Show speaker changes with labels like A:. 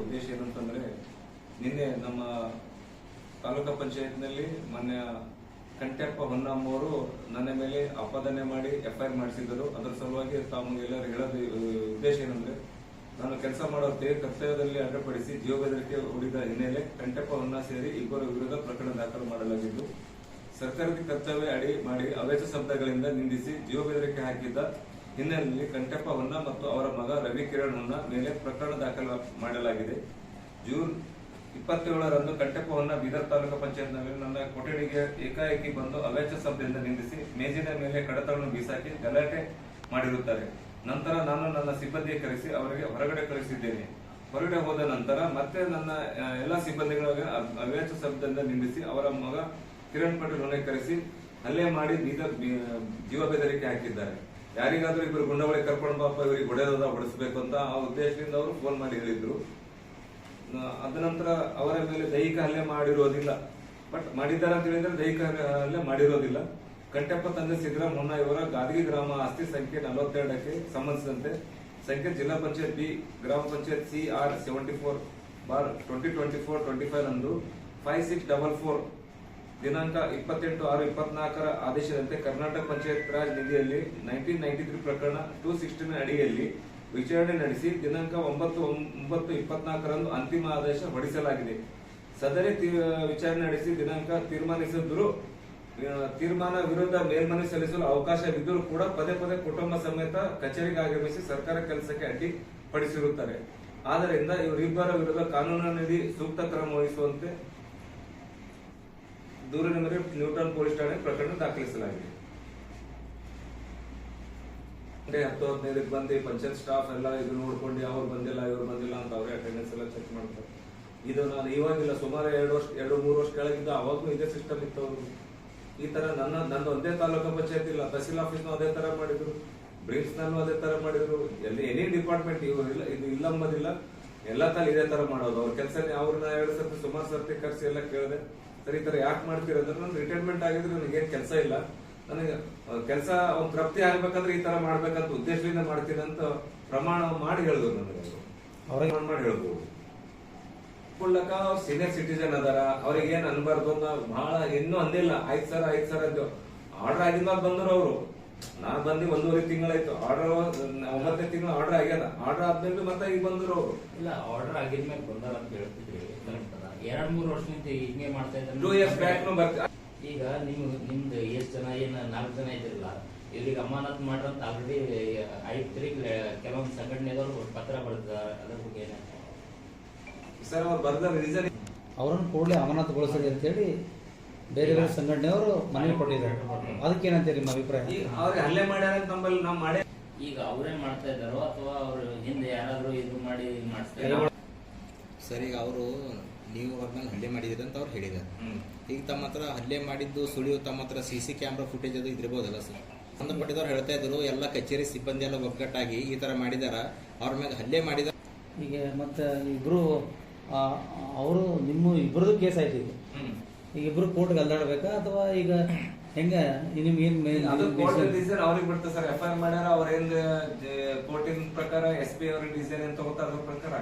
A: ಉದ್ದೇಶ ಏನಂತಂದ್ರೆ ನಿನ್ನೆ ನಮ್ಮ ತಾಲೂಕಾ ಪಂಚಾಯತ್ನಲ್ಲಿ ಮೊನ್ನೆ ಕಂಟೆಪ್ಪ ಹೊನ್ನಮ್ಮ ಅವರು ನನ್ನ ಮೇಲೆ ಆಪಾದನೆ ಮಾಡಿ ಎಫ್ಐಆರ್ ಮಾಡಿಸಿದ್ದರು. ಅದರ ಸಲುವಾಗಿ ತಮಗೆಲ್ಲರೂ ಹೇಳೋದು, ಉದ್ದೇಶ ಏನಂದ್ರೆ, ನಾನು ಕೆಲಸ ಮಾಡೋ ತೇ, ಕರ್ತವ್ಯದಲ್ಲಿ ಅಡ್ಡಪಡಿಸಿ ಜೀವ ಬೆದರಿಕೆ ಹೂಡಿದ ಹಿನ್ನೆಲೆ ಕಂಟೆಪ್ಪ ಹೊನ್ನ ಸೇರಿ ಇಬ್ಬರ ವಿರುದ್ಧ ಪ್ರಕರಣ ದಾಖಲು ಮಾಡಲಾಗಿದ್ದು, ಸರ್ಕಾರದ ಕರ್ತವ್ಯ ಅಡಿ ಮಾಡಿ ಅವೇಚ ಶಬ್ದಗಳಿಂದ ನಿಂದಿಸಿ ಜೀವ ಹಾಕಿದ್ದ ಹಿನ್ನೆಲೆಯಲ್ಲಿ ಕಂಟಪ್ಪವನ್ನ ಮತ್ತು ಅವರ ಮಗ ರವಿ ಕಿರಣ್ ಮೇಲೆ ಪ್ರಕರಣ ದಾಖಲು ಮಾಡಲಾಗಿದೆ. ಜೂನ್ ಇಪ್ಪತ್ತೇಳರಂದು ಕಂಟೆಪ್ಪ ಹೊನ್ನ ಬೀದರ್ ತಾಲೂಕು ಪಂಚಾಯತ್ನಲ್ಲಿ ನನ್ನ ಕೊಠಡಿಗೆ ಏಕಾಏಕಿ ಬಂದು ಅವೇಚ ಶಬ್ದದಿಂದ ನಿಂದಿಸಿ ಮೇಜಿನ ಮೇಲೆ ಕಡತಗಳನ್ನು ಬೀಸಾಕಿ ಗಲಾಟೆ ಮಾಡಿರುತ್ತಾರೆ. ನಂತರ ನಾನು ನನ್ನ ಸಿಬ್ಬಂದಿ ಕರೆಸಿ ಅವರಿಗೆ ಹೊರಗಡೆ ಕಳಿಸಿದ್ದೇನೆ ಹೊರಗಡೆ ಹೋದ ನಂತರ ಮತ್ತೆ ನನ್ನ ಎಲ್ಲ ಸಿಬ್ಬಂದಿಗಳಿಗೆ ಅ- ಅವೇಚ ಶಬ್ದದಿಂದ ನಿಂದಿಸಿ ಅವರ ಮಗ ಕಿರಣ್ ಪಟೇಲ್ ಕರೆಸಿ ಹಲ್ಲೆ ಮಾಡಿ ಬೀದರ್ ಜೀವ ಬೆದರಿಕೆ ಹಾಕಿದ್ದಾರೆ. ಯಾರಿಗಾದ್ರೂ ಇಬ್ಬರು ಗುಂಡವಳಿ ಕರ್ಕೊಂಡು ಬಾಪ ಇವರಿಗೆ ಹೊಡೆದ ಹೊಡಿಸ್ಬೇಕು ಅಂತ ಆ ಉದ್ದೇಶದಿಂದ ಅವರು ಫೋನ್ ಮಾಡಿ ಹೇಳಿದ್ರು. ಅದ ನಂತರ ಅವರ ಮೇಲೆ ದೈಹಿಕ ಹಲ್ಲೆ ಮಾಡಿರೋದಿಲ್ಲ. ಬಟ್ ಮಾಡಿದ್ದಾರೆ ಅಂತ ಹೇಳಿದ್ರೆ ದೈಹಿಕ ಹಲ್ಲೆ ಮಾಡಿರೋದಿಲ್ಲ. ಕಂಟೆಪ್ಪ ತಂದೆ ಸಿದ್ದರಾಮಯ್ಯ ಇವರ ಗಾದಗಿ ಗ್ರಾಮ ಆಸ್ತಿ ಸಂಖ್ಯೆ ನಲವತ್ತೆರಡಕ್ಕೆ ಸಂಬಂಧಿಸಿದಂತೆ ಸಂಖ್ಯೆ ಜಿಲ್ಲಾ ಪಂಚಾಯತ್ ಬಿ, ಗ್ರಾಮ panchayat C, R seventy four bar twenty twenty four twenty five ಅಂದು ಫೈವ್ ಸಿಕ್ಸ್ ಡಬಲ್ ಫೋರ್ ದಿನಾಂಕ ಇಪ್ಪತ್ತೆಂಟು ಆರು ಇಪ್ಪತ್ನಾಲ್ಕರ ಆದೇಶದಂತೆ ಕರ್ನಾಟಕ ಪಂಚಾಯತ್ ರಾಜ್ ನಿಧಿಯಲ್ಲಿ ನೈನ್ಟೀನ್ ನೈನ್ಟಿ ತ್ರೀ ಪ್ರಕರಣ ಟೂ ಸಿಕ್ಸ್ಟಿನ ಅಡಿಯಲ್ಲಿ ವಿಚಾರಣೆ ನಡೆಸಿ ದಿನಾಂಕ ಒಂಬತ್ತು ಒಂಬತ್ತು ಇಪ್ಪತ್ನಾಲ್ಕರಂದು ಅಂತಿಮ ಆದೇಶ ಹೊರಡಿಸಲಾಗಿದೆ. ಸದರಿ ವಿಚಾರಣೆ ನಡೆಸಿ ದಿನಾಂಕ ತೀರ್ಮಾನಿಸಿದ್ರು ತೀರ್ಮಾನ ವಿರುದ್ಧ ಮೇಲ್ಮನವಿ ಸಲ್ಲಿಸಲು ಅವಕಾಶವಿದ್ದರೂ ಕೂಡ ಪದೇ ಪದೇ ಕುಟುಂಬ ಸಮೇತ ಕಚೇರಿಗೆ ಆಗಮಿಸಿ ಸರ್ಕಾರ ಕೆಲಸಕ್ಕೆ ಅಡ್ಡಿ ಪಡಿಸಿರುತ್ತಾರೆ ಆದ್ದರಿಂದ ಇವರಿಬ್ಬರ ವಿರುದ್ಧ ಕಾನೂನಿನಡಿ ಸೂಕ್ತ ಕ್ರಮ ವಹಿಸುವಂತೆ ದೂರಿನ ಮೇರೆ ನ್ಯೂಟನ್ ಪೊಲೀಸ್ ಠಾಣೆ ಪ್ರಕರಣ ದಾಖಲಿಸಲಾಗಿದೆ. ಹತ್ತು ಹದಿನೈದಕ್ಕೆ ಬಂದು ಪಂಚಾಯತ್ ಸ್ಟಾಫ್ ಎಲ್ಲ ಇದು ನೋಡ್ಕೊಂಡು ಅವ್ರು ಬಂದಿಲ್ಲ, ಇವ್ರು ಬಂದಿಲ್ಲ ಅಂತ ಅವರೇ ಅಟೆಂಡೆನ್ಸ್ ಎಲ್ಲ ಚೆಕ್ ಮಾಡ್ತಾರೆ. ಇದು ನಾನು ಇವಾಗಿಲ್ಲ, ಸುಮಾರು ಎರಡು ವರ್ಷ, ಎರಡು ಮೂರು ವರ್ಷ ಕೆಳಗಿದ್ದ ಅವಾಗೂ ಇದೇ ಸಿಸ್ಟಮ್ ಇತ್ತು ಅವರು ಈ ತರ ನನ್ನ ನನ್ನ ಒಂದೇ ತಾಲೂಕು ಪಂಚಾಯತ್ ಇಲ್ಲ, ತಹಸೀಲ್ ಆಫೀಸ್ನು ಅದೇ ತರ ಮಾಡಿದ್ರು ಬ್ರಿಕ್ಸ್ ನಲ್ಲೂ ಅದೇ ತರ ಮಾಡಿದ್ರು. ಎಲ್ಲಿ ಎನಿ ಡಿಪಾರ್ಟ್ಮೆಂಟ್ ಇವರು ಇಲ್ಲ, ಇದು ಇಲ್ಲ ಅಂಬೋದಿಲ್ಲ, ಎಲ್ಲ ತಲೆ ಇದೇ ತರ ಮಾಡೋದು. ಅವ್ರ ಕೆಲಸ ಅವ್ರನ್ನ ಎರಡು ಸರ್ತಿ, ಸುಮಾರು ಸರ್ತಿ ಕರ್ಸಿ ಎಲ್ಲ ಕೇಳಿದೆ. ಸರ್, ಈ ತರ ಯಾಕೆ ಮಾಡ್ತೀರ ಅಂದ್ರೆ ನಾನು ರಿಟೈರ್ಮೆಂಟ್ ಆಗಿದ್ರೆ ನನಗೇನ್ ಕೆಲಸ ಇಲ್ಲ. ನನಗೆ ಕೆಲಸ ಒಂದು ತೃಪ್ತಿ ಆಗ್ಬೇಕಂದ್ರೆ ಈ ತರ ಮಾಡ್ಬೇಕಂತ ಉದ್ದೇಶದಿಂದ ಮಾಡ್ತೀನಿ ಅಂತ ಪ್ರಮಾಣ ಮಾಡಿ ಹೇಳಿದ್ರು ನನಗೆ ಅವರು.
B: ಅವ್ರಿಗೆ-
A: ಮಾಡಿ ಹೇಳ್ಬೋದು. ಕೊಳ್ಳಕ ಅವ್ರು ಸೀನಿಯರ್ ಸಿಟಿಜನ್ ಅದಾರ ಅವ್ರಿಗೆ ಏನ್ ಅನ್ಬಾರ್ದು ಅಂತ ಬಹಳ ಇನ್ನೂ ಅಂದಿಲ್ಲ ಐದ್ ಸಾವಿರ ಐದ್ ಸಾವಿರ ಆರ್ಡರ್ ಆಗಿದ್ದಾಗ ಬಂದ್ರು ಅವರು. ನಾ ಬಂದು ಒಂದೂವರೆ ತಿಂಗಳಾಯ್ತು. ಆರ್ಡರ್ ಒಂಬತ್ತನೇ ತಿಂಗಳು ಆರ್ಡರ್ ಆಗ್ಯದ. ಆರ್ಡರ್ ಆದ್ಮೇಲೆ ಮತ್ತೆ ಈಗ ಬಂದ್ರು ಅವರು.
C: ಇಲ್ಲ ಆರ್ಡರ್ ಆಗಿದ್ಮೇಲೆ ಬಂದಾರ ಅಂತ ಹೇಳ್ತಿದ್ರಿ ಎರಡ್ ಮೂರು ವರ್ಷದಿಂದ ಹಿಂಗೆ ಮಾಡ್ತಾ ಇದ್ದಾರೆ.
A: ಟೂ ಇಯರ್ಸ್ ಬ್ಯಾಕ್ ಬರ್ತಿ
C: ಈಗ ನಿಮ್ ನಿಮ್ದು ಎಷ್ಟ್ ಜನ ಏನ್ ನಾಲ್ಕು ಜನ ಇದ್ರಲ್ಲ? ಇಲ್ಲಿಗೆ ಅಮಾನತ್ ಮಾಡ್ರಂತ ಆಲ್ರೆಡಿ ಐತ್ರಿ ಕೆಲವೊಂದು ಸಂಘಟನೆದವ್ರು ಪತ್ರ ಬರೆದಿದ್ದಾರೆ ಅದ್ರ ಬಗ್ಗೆ ಏನ
A: ಸರ್ ಅವ್ರು ಬರ್ದ ರೀಸನ್
B: ಅವರನ್ನು ಕೂಡಲೇ ಅಂತ ಅಂತೇಳಿ ಬೇರೆ ಬೇರೆ ಸಂಘಟನೆಯವರು ಮನವಿ ಕೊಟ್ಟಿದ್ದಾರೆ. ಅದಕ್ಕೇನಂತೀರಿ ನಿಮ್ಮ ಅಭಿಪ್ರಾಯ?
A: ಈಗ ಅವ್ರಿಗೆ ಹಲ್ಲೆ ಮಾಡ್ಯಾರ ಅಂತ ನಮ್ಮಲ್ಲಿ ನಾವು ಮಾಡೇ
C: ಈಗ ಅವರೇ ಮಾಡ್ತಾ ಇದ್ದಾರೋ ಅಥವಾ ಅವ್ರ ಹಿಂದೆ ಯಾರಾದರೂ ಇದು ಮಾಡಿ ಇದ್ ಮಾಡಿಸ್ತಾರೆ
D: ಸರ್ ಈಗ ಅವರು ನೀವು ಅವ್ರ ಮೇಲೆ ಹಲ್ಲೆ ಮಾಡಿದಿರಿ ಅಂತ ಅವ್ರು ಹೇಳಿದ್ದಾರೆ. ಈಗ ತಮ್ಮ ಹತ್ರ ಹಲ್ಲೆ ಮಾಡಿದ್ದು ಸುಳಿವು ತಮ್ಮ ಹತ್ರ ಸಿ ಸಿ ಕ್ಯಾಮ್ರಾ ಫುಟೇಜ್ ಅದು ಇದಿರ್ಬೋದಲ್ಲ ಸರ್? ಸಂಬಂಧಪಟ್ಟಿದವ್ರು ಹೇಳ್ತಾ ಇದ್ರು ಎಲ್ಲ ಕಚೇರಿ ಸಿಬ್ಬಂದಿ ಎಲ್ಲ ಒಗ್ಗಟ್ಟಾಗಿ ಈ ತರ ಮಾಡಿದಾರ ಅವ್ರ ಮೇಲೆ ಹಲ್ಲೆ ಮಾಡಿದ
B: ಈಗ ಮತ್ತೆ ಇಬ್ರು ಅವರು ನಿಮ್ಮ ಇಬ್ಬರದು ಕೇಸ್ ಆಯ್ತು ಈಗ. ಈಗ ಇಬ್ರು ಕೋರ್ಟ್ಗೆ ಅಲ್ದಾಡ್ಬೇಕಾ ಅಥವಾ ಈಗ ಹೆಂಗ? ನಿಮ್ಗೆ ಏನ್
A: ಅದು ಕೋರ್ಟ್ ಡಿಸಿಷನ್ ಅವ್ರಿಗೆ ಬಿಡ್ತಾರೆ ಸರ್. ಎಫ್ ಐ ಆರ್ ಮಾಡ್ಯಾರ ಅವ್ರ ಏನ್ ಕೋರ್ಟಿನ ಪ್ರಕಾರ ಎಸ್ ಪಿ ಅವ್ರ ಡಿಸಿಷನ್ ಏನ್ ತಗೋತಾರ ಅದ್ರ ಪ್ರಕಾರ.